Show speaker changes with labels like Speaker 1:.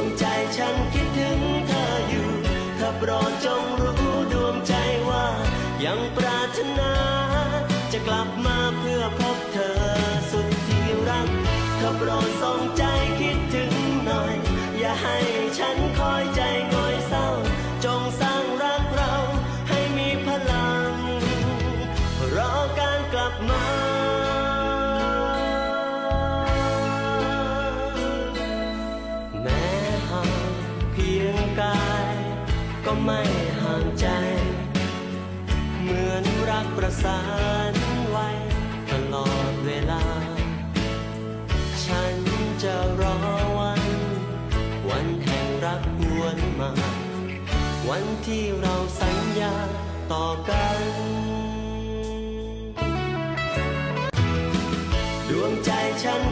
Speaker 1: วงใจฉันคิดถึงเธออยู่ ถ้าโปรดจงรู้ดวงใจว่า ยังปรารถนา จะกลับมาเพื่อพบเธอสุดที่รัก ถ้าโปรดส่งใจ กาย ก็ไม่ห่างใจ เหมือนรักประสานไว้ตลอดเวลา ฉันจะรอวัน วันแห่งรักหวนมา วันที่เราสัญญาต่อกันดวงใจฉัน